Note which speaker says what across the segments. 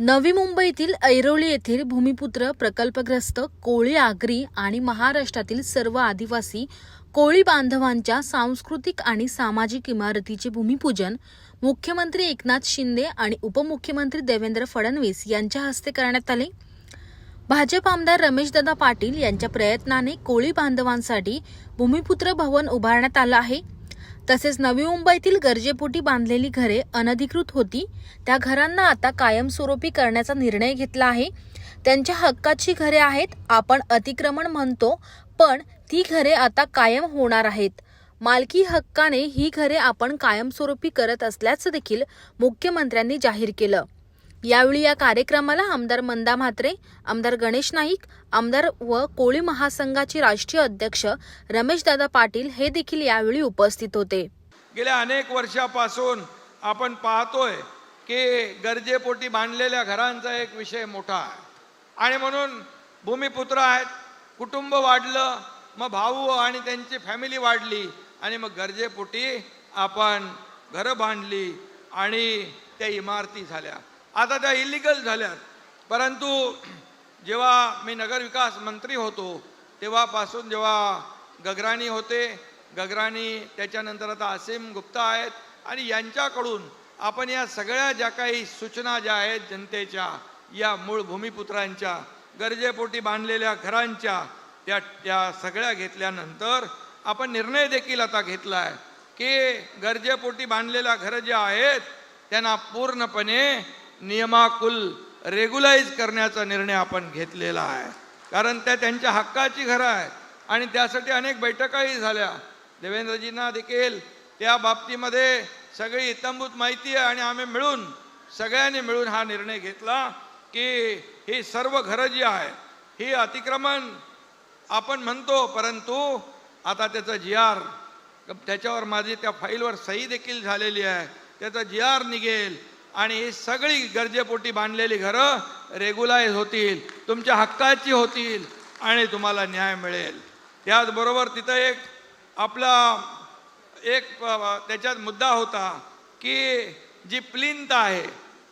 Speaker 1: नवी मुंबईतील ऐरोली येथील भूमिपुत्र प्रकल्पग्रस्त कोळी आगरी आणि महाराष्ट्रातील सर्व आदिवासी कोळी बांधवांच्या सांस्कृतिक आणि सामाजिक इमारतीचे भूमिपूजन मुख्यमंत्री एकनाथ शिंदे आणि उपमुख्यमंत्री देवेंद्र फडणवीस यांच्या हस्ते करण्यात आले. भाजप आमदार रमेशदादा पाटील यांच्या प्रयत्नाने कोळी बांधवांसाठी भूमिपुत्र भवन उभारण्यात आलं आहे. तसेच नवी मुंबईतील गरजेपोटी बांधलेली घरे अनधिकृत होती. त्या घरांना आता कायमस्वरूपी करण्याचा निर्णय घेतला आहे. त्यांच्या हक्काची घरे आहेत आपण अतिक्रमण म्हणतो पण ती घरे आता कायम होणार आहेत. मालकी हक्काने ही घरे आपण कायमस्वरूपी करत असल्याचं देखील मुख्यमंत्र्यांनी जाहीर केलं. यावेळी या कार्यक्रमाला आमदार मंदा म्हात्रे आमदार गणेश नाईक आमदार व कोळी महासंघाचे राष्ट्रीय अध्यक्ष रमेशदादा पाटील हे देखील यावेळी उपस्थित होते.
Speaker 2: गेल्या अनेक वर्षापासून आपण पाहतोय की गरजेपोटी बांधलेल्या घरांचा एक विषय मोठा आहे. आणि म्हणून भूमिपुत्र आहेत कुटुंब वाढलं मग भाऊ आणि त्यांची फॅमिली वाढली आणि मग गरजेपोटी आपण घरं बांधली आणि त्या इमारती झाल्या. आता त्या इलिगल झाल्यात. परंतु जेव्हा मी नगरविकास मंत्री होतो तेव्हापासून जेव्हा गगराणी होते गगराणी त्याच्यानंतर आता असीम गुप्ता आहेत आणि यांच्याकडून आपण या सगळ्या ज्या काही सूचना ज्या आहेत जनतेच्या या मूळ भूमिपुत्रांच्या गरजेपोटी बांधलेल्या घरांच्या त्या त्या सगळ्या घेतल्यानंतर आपण निर्णय देखील आता घेतला आहे की गरजेपोटी बांधलेल्या घरं जे आहेत त्यांना पूर्णपणे नियमाकुल रेग्युलाइज करण्याचा निर्णय आपण घेतलेला आहे. कारण त्या त्यांच्या हक्काची घरं आहेत. आणि त्यासाठी अनेक बैठकाही झाल्या. देवेंद्रजींना देखील त्या बाबतीमध्ये सगळी इतंभूत माहिती आहे आणि आम्ही मिळून सगळ्यांनी मिळून हा निर्णय घेतला की ही सर्व घरं जी आहेत ही अतिक्रमण आपण म्हणतो परंतु आता त्याचं जी आर त्याच्यावर माझी त्या फाईलवर सही देखील झालेली आहे. त्याचा जी आर निघेल. आणि ही सगळी गरजेपोटी बांधलेली घरं रेग्युलाइज होतील तुमच्या हक्काची होतील आणि तुम्हाला न्याय मिळेल. त्याचबरोबर तिथं एक आपला एक त्याच्यात मुद्दा होता की जी प्लिंत आहे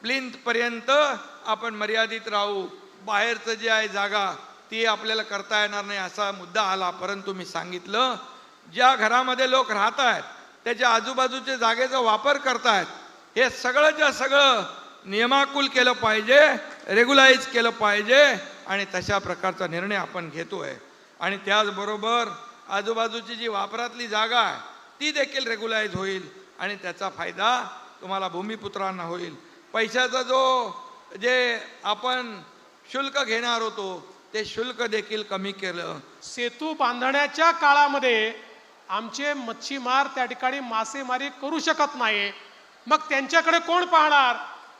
Speaker 2: प्लिंतपर्यंत आपण मर्यादित राहू बाहेरचं जे आहे जागा ती आपल्याला करता येणार नाही असा मुद्दा आला परंतु मी सांगितलं ज्या घरामध्ये लोक राहत आहेत त्याच्या आजूबाजूच्या जागेचा वापर करतायत हे सगळंच्या सगळं नियमाकुल केलं पाहिजे रेग्युलाइज केलं पाहिजे आणि तशा प्रकारचा निर्णय आपण घेतोय. आणि त्याचबरोबर आजूबाजूची जी वापरातली जागा आहे ती देखील रेग्युलाइज होईल आणि त्याचा फायदा तुम्हाला भूमिपुत्रांना होईल. पैशाचा जो जे आपण शुल्क घेणार होतो ते शुल्क देखील कमी केलं.
Speaker 3: सेतू बांधण्याच्या काळामध्ये आमचे मच्छीमार त्या ठिकाणी मासेमारी करू शकत नाही मग त्यांच्याकडे कोण पाहणार?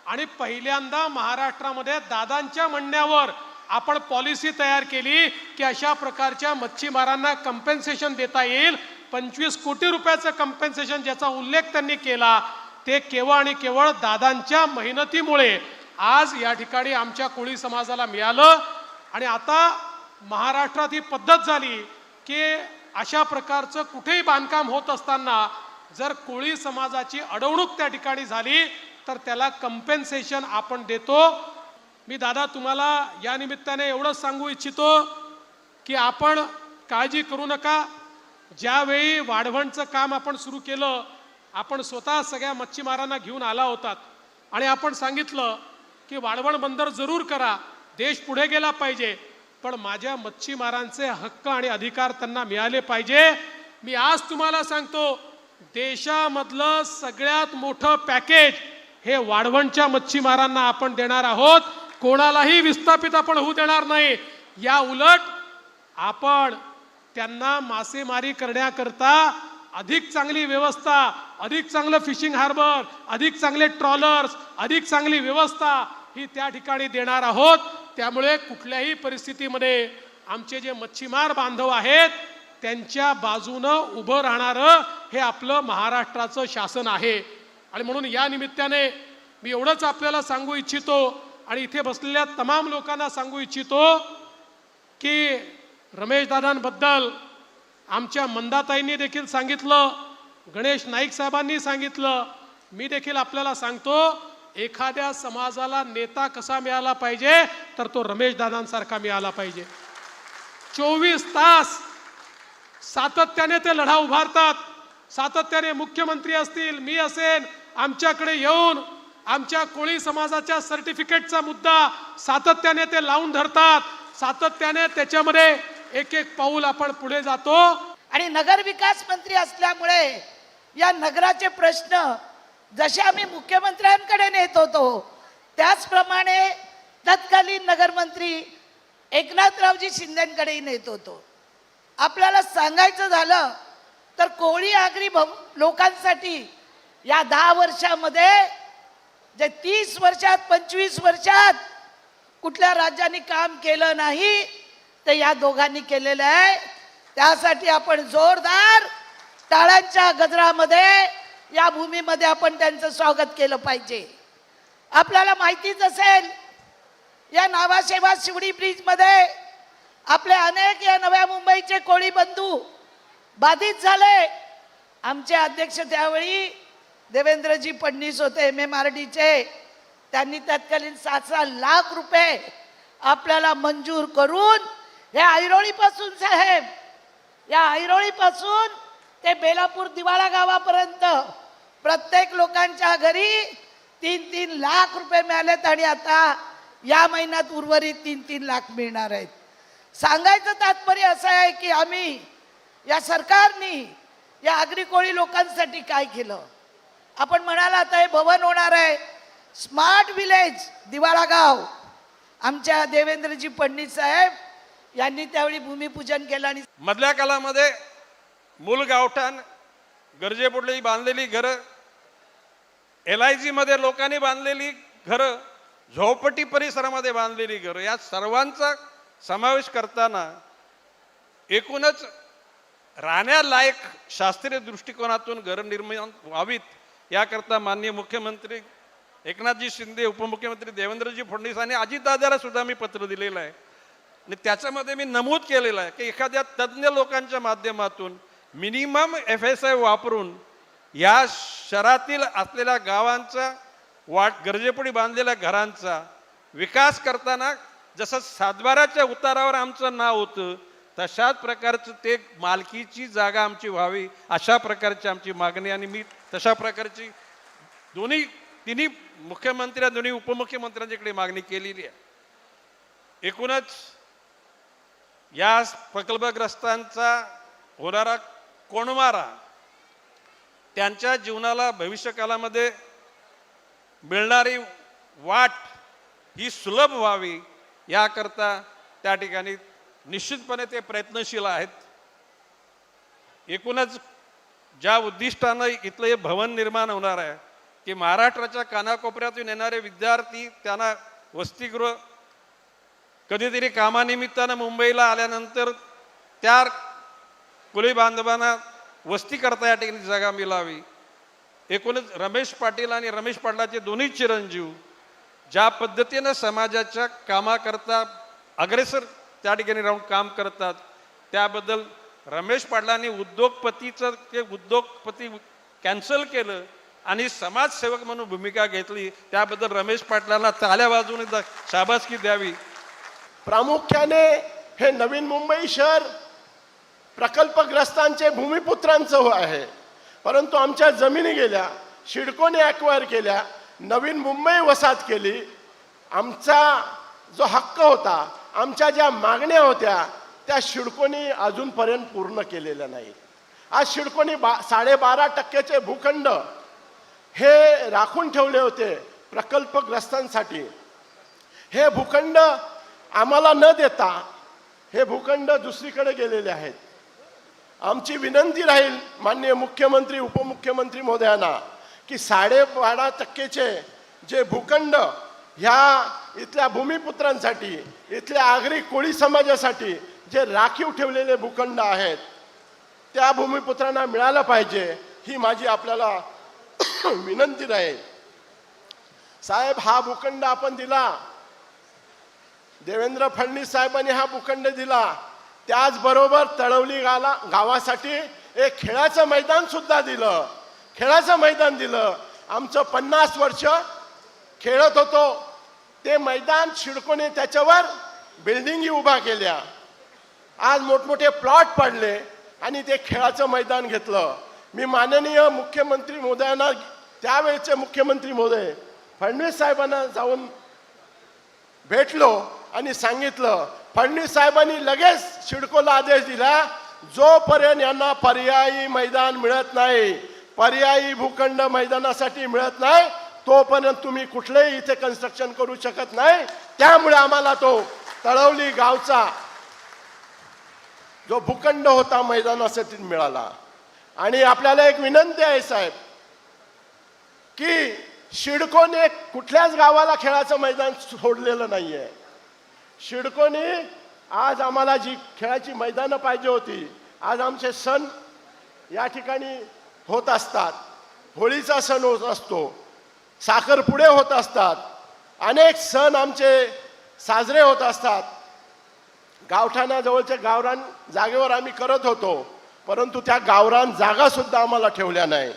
Speaker 3: आणि पहिल्यांदा महाराष्ट्रामध्ये दादांच्या म्हणण्यावर आपण पॉलिसी तयार केली की अशा प्रकारच्या मच्छीमारांना कंपेन्सेशन देता येईल. पंचवीस कोटी रुपयाचं कंपेन्सेशन ज्याचा उल्लेख त्यांनी केला ते केवळ आणि केवळ दादांच्या मेहनतीमुळे आज या ठिकाणी आमच्या कोळी समाजाला मिळालं. आणि आता महाराष्ट्रात ही पद्धत झाली की अशा प्रकारचं कुठेही बांधकाम होत असताना जर कोळी समाजाची अडवणूक त्या ठिकाणी झाली तर त्याला कंपेन्सेशन आपण देतो. मी दादा तुम्हाला या निमित्ताने एवढंच सांगू इच्छितो की आपण काळजी करू नका. ज्यावेळी वाढवणचं काम आपण सुरू केलं आपण स्वतः सगळ्या मच्छीमारांना घेऊन आला होतात. आणि आपण सांगितलं की वाढवण बंदर जरूर करा देश पुढे गेला पाहिजे. पण माझ्या मच्छीमारांचे हक्क आणि अधिकार त्यांना मिळाले पाहिजे. मी आज तुम्हाला सांगतो देशामधलं सगळ्यात मोठं पॅकेज हे वाढवणच्या मच्छीमारांना आपण देणार आहोत. कोणालाही विस्थापित आपण होऊ देणार नाही. या उलट आपण त्यांना मासेमारी करण्याकरता अधिक चांगली व्यवस्था अधिक चांगलं फिशिंग हार्बर अधिक चांगले ट्रॉलर्स अधिक चांगली व्यवस्था ही त्या ठिकाणी देणार आहोत. त्यामुळे कुठल्याही परिस्थितीमध्ये आमचे जे मच्छीमार बांधव आहेत त्यांच्या बाजूनं उभं राहणारं हे आपलं महाराष्ट्राचं शासन आहे. आणि म्हणून या निमित्ताने मी एवढंच आपल्याला सांगू इच्छितो आणि इथे बसलेल्या तमाम लोकांना सांगू इच्छितो की रमेशदादांबद्दल आमच्या मंदाताईंनी देखील सांगितलं गणेश नाईक साहेबांनी सांगितलं. मी देखील आपल्याला सांगतो एखाद्या समाजाला नेता कसा मिळाला पाहिजे तर तो रमेशदादांसारखा मिळाला पाहिजे. चोवीस तास सातत्याने ते लढा उभारतात. सातत्याने मुख्यमंत्री असतील मी असेन आमच्याकडे येऊन आमच्या कोळी समाजाच्या सर्टिफिकेटचा मुद्दा सातत्याने ते लावून धरतात. सातत्याने त्याच्यामध्ये एक एक पाऊल आपण पुढे जातो.
Speaker 4: आणि नगर विकास मंत्री असल्यामुळे या नगराचे प्रश्न जसे आम्ही मुख्यमंत्र्यांकडे नेत होतो त्याचप्रमाणे तत्कालीन नगरमंत्री एकनाथरावजी शिंदेंकडेही नेत होतो. आपल्याला सांगायचं झालं तर कोळी आगरी भव लोकांसाठी या दहा वर्षामध्ये जे तीस वर्षात पंचवीस वर्षात कुठल्या राज्याने काम केलं नाही ते या दोघांनी केलेलं आहे. त्यासाठी आपण जोरदार टाळ्यांच्या गजरामध्ये या भूमीमध्ये आपण त्यांचं स्वागत केलं पाहिजे. आपल्याला माहितीच असेल या नावाशेवा शिवडी ब्रिजमध्ये आपले अनेक या नव्या मुंबईचे कोळी बंधू बाधित झाले. आमचे अध्यक्ष त्यावेळी देवेंद्रजी फडणीस होते एम एम आर डीचे त्यांनी तत्कालीन सात सहा लाख रुपये आपल्याला मंजूर करून हे ऐरोळीपासून साहेब या ऐरोळीपासून ते बेलापूर दिवाळा गावापर्यंत प्रत्येक लोकांच्या घरी तीन तीन लाख रुपये मिळालेत आणि आता या महिन्यात उर्वरित तीन तीन लाख मिळणार आहेत. सांगायचं तात्पर्य असं आहे की आम्ही या सरकारनी या आगरी कोळी लोकांसाठी काय केलं? आपण म्हणाला आता हे भवन होणार आहे. स्मार्ट विलेज दिवाळा गाव. आमच्या देवेंद्रजी फडणवीस साहेब यांनी त्यावेळी भूमिपूजन केलं आणि
Speaker 5: मधल्या काळामध्ये मूल गावठाण गरजेपुढली बांधलेली घरं एल आय जीमध्ये लोकांनी बांधलेली घरं झोपटी परिसरामध्ये बांधलेली घरं या सर्वांचा समावेश करताना एकूणच राहण्यालायक शास्त्रीय दृष्टिकोनातून घरं निर्माण व्हावीत याकरता माननीय मुख्यमंत्री एकनाथजी शिंदे उपमुख्यमंत्री देवेंद्रजी फडणवीस आणि अजितदादाला सुद्धा मी पत्र दिलेलं आहे. आणि त्याच्यामध्ये मी नमूद केलेलं आहे की एखाद्या तज्ज्ञ लोकांच्या माध्यमातून मिनिमम एफ एस आय वापरून या शहरातील असलेल्या गावांचा वाट गरजेपुढी बांधलेल्या घरांचा विकास करताना जसं सातबाराच्या उतारावर आमचं नाव होतं तशाच प्रकारचं ते मालकीची जागा आमची व्हावी अशा प्रकारची आमची मागणी आणि मी तशा प्रकारची दोन्ही तिन्ही मुख्यमंत्र्या दोन्ही उपमुख्यमंत्र्यांच्याकडे मागणी केलेली आहे. एकूणच या प्रकल्पग्रस्तांचा होणारा कोणमारा त्यांच्या जीवनाला भविष्यकालामध्ये मिळणारी वाट ही सुलभ व्हावी याकरता त्या ठिकाणी निश्चितपणे ते प्रयत्नशील आहेत. एकूणच ज्या उद्दिष्टानं इथलं हे भवन निर्माण होणार आहे की महाराष्ट्राच्या कानाकोपऱ्यातून येणारे विद्यार्थी त्यांना वसतिगृह कधीतरी कामानिमित्तानं मुंबईला आल्यानंतर त्या कुली बांधवांना वस्ती करता या ठिकाणी जागा मिळावी. एकूणच रमेश पाटील आणि रमेश पाटलाचे दोन्ही चिरंजीव ज्या पद्धतीनं समाजाच्या कामाकरता अग्रेसर त्या ठिकाणी राहून काम करतात त्याबद्दल रमेश पाटलांनी उद्योगपतीचं ते उद्योगपती कॅन्सल केलं आणि समाजसेवक म्हणून भूमिका घेतली त्याबद्दल रमेश पाटलांना ताल्या बाजूने शाबासकी द्यावी.
Speaker 6: प्रामुख्याने हे नवीन मुंबई शहर प्रकल्पग्रस्तांचे भूमिपुत्रांचं हो आहे. परंतु आमच्या जमिनी गेल्या शिडकोने ॲक्वायर केल्या नवीन मुंबई वसाहत केली. आमचा जो हक्क होता आमच्या ज्या मागण्या होत्या त्या शिडकोनी अजूनपर्यंत पूर्ण केलेल्या नाहीत. आज शिडकोनी बा साडेबारा टक्क्याचे भूखंड हे राखून ठेवले होते प्रकल्पग्रस्तांसाठी. हे भूखंड आम्हाला न देता हे भूखंड दुसरीकडे गेलेले आहेत. आमची विनंती राहील माननीय मुख्यमंत्री उपमुख्यमंत्री महोदयांना की साडेबारा टक्केचे जे भूखंड ह्या इथल्या भूमिपुत्रांसाठी इथल्या आगरी कोळी समाजासाठी जे राखीव ठेवलेले भूखंड आहेत त्या भूमिपुत्रांना मिळालं पाहिजे ही माझी आपल्याला विनंती राहील. साहेब हा भूखंड आपण दिला. देवेंद्र फडणवीस साहेबांनी हा भूखंड दिला. त्याचबरोबर तळवली गाला गावासाठी एक खेळाचं मैदान सुद्धा दिलं. खेळाचं मैदान दिलं. आमचं पन्नास वर्ष खेळत होतो. ते मैदान शिडकोने त्याच्यावर बिल्डिंगी उभा केल्या. आज मोठमोठे प्लॉट पडले आणि ते खेळाचं मैदान घेतलं. मी माननीय मुख्यमंत्री महोदयांना त्यावेळेचे मुख्यमंत्री महोदय फडणवीस साहेबांना जाऊन भेटलो आणि सांगितलं फडणवीस साहेबांनी लगेच शिडकोला आदेश दिला जोपर्यंत यांना पर्यायी मैदान मिळत नाही पर्यायी भूखंड मैदानासाठी मिळत नाही तोपर्यंत तुम्ही कुठलेही इथे कन्स्ट्रक्शन करू शकत नाही. त्यामुळे आम्हाला तो तळवली गावचा जो भूखंड होता मैदानासाठी मिळाला. आणि आपल्याला एक विनंती आहे साहेब की शिडकोने कुठल्याच गावाला खेळाचं मैदान सोडलेलं नाही आहे शिडकोने आज आम्हाला जी खेळाची मैदानं पाहिजे होती आज आमचे सण या ठिकाणी होत असतात. होळीचा सण होत असतो. साखरपुडे होत असतात. अनेक सण आमचे साजरे होत असतात. गावठाणाजवळच्या गावरान जागेवर आम्ही करत होतो. परंतु त्या गावरान जागासुद्धा आम्हाला ठेवल्या नाही.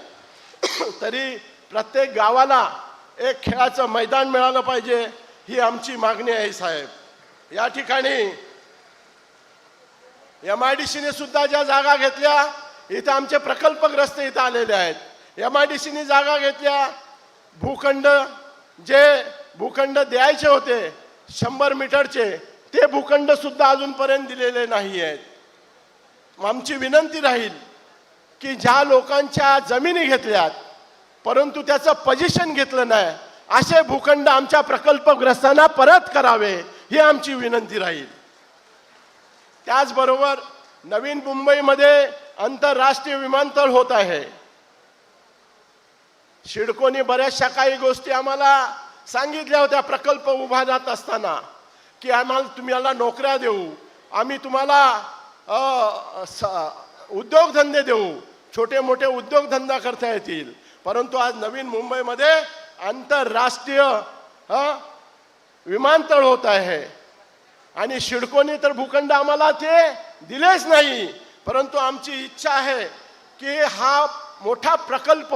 Speaker 6: तरी प्रत्येक गावाला एक खेळाचं मैदान मिळालं पाहिजे ही आमची मागणी आहे साहेब. या ठिकाणी एम आय डी सीने सुद्धा ज्या जागा घेतल्या इथं आमचे प्रकल्पग्रस्त इथं आलेले आहेत. एम आय डी सीने जागा घेतल्या. भूखंड जे भूखंड द्यायचे होते शंभर मीटरचे ते भूखंड सुद्धा अजूनपर्यंत दिलेले नाही आहेत आमची विनंती राहील की ज्या लोकांच्या जमिनी घेतल्यात परंतु त्याचं पजिशन घेतलं नाही असे भूखंड आमच्या प्रकल्पग्रस्तांना परत करावे ही आमची विनंती राहील. त्याचबरोबर नवीन मुंबईमध्ये आंतरराष्ट्रीय विमानतळ होत आहे. शिडकोनी बऱ्याचशा काही गोष्टी आम्हाला सांगितल्या होत्या प्रकल्प उभा जात असताना की आम्हाला तुम्हाला नोकऱ्या देऊ आम्ही तुम्हाला उद्योगधंदे देऊ छोटे मोठे उद्योगधंदा करता येतील. परंतु आज नवीन मुंबईमध्ये आंतरराष्ट्रीय विमानतळ होत आहे. आणि शिडकोनी तर भूखंड आम्हाला ते दिलेच नाही. परंतु आमची इच्छा आहे की हा मोठा प्रकल्प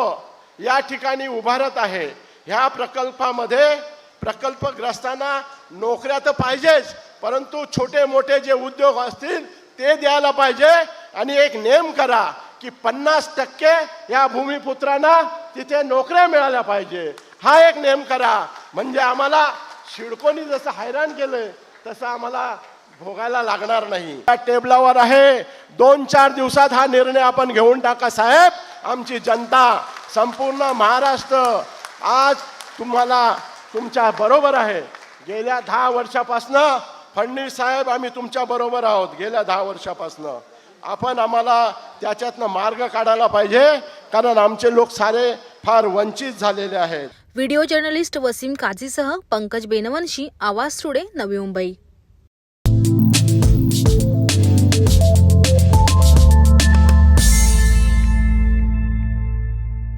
Speaker 6: या ठिकाणी उभारत आहे. ह्या प्रकल्पामध्ये प्रकल्पग्रस्तांना नोकऱ्या तर पाहिजेच परंतु छोटे मोठे जे उद्योग असतील ते द्यायला पाहिजे आणि एक नेम करा की पन्नास टक्के या भूमिपुत्रांना तिथे नोकऱ्या मिळाल्या पाहिजे. हा एक नेम करा. म्हणजे आम्हाला शिडकोनी जसं हैराण केलं तसं आम्हाला भोगायला लागणार नाही. त्या टेबलावर आहे दोन चार दिवसात हा निर्णय आपण घेऊन टाका साहेब. आमची जनता संपूर्ण महाराष्ट्र आज तुम्हाला तुमच्या बरोबर आहे. गेल्या दहा वर्षापासनं फडणवीस साहेब आम्ही तुमच्या बरोबर आहोत गेल्या दहा वर्षापासनं. आपण आम्हाला त्याच्यातनं मार्ग काढायला पाहिजे कारण आमचे लोक सारे फार वंचित झालेले आहेत.
Speaker 1: व्हिडिओ जर्नलिस्ट वसीम काझीसह पंकज बेनवंशी आवाज सुडे नवी मुंबई.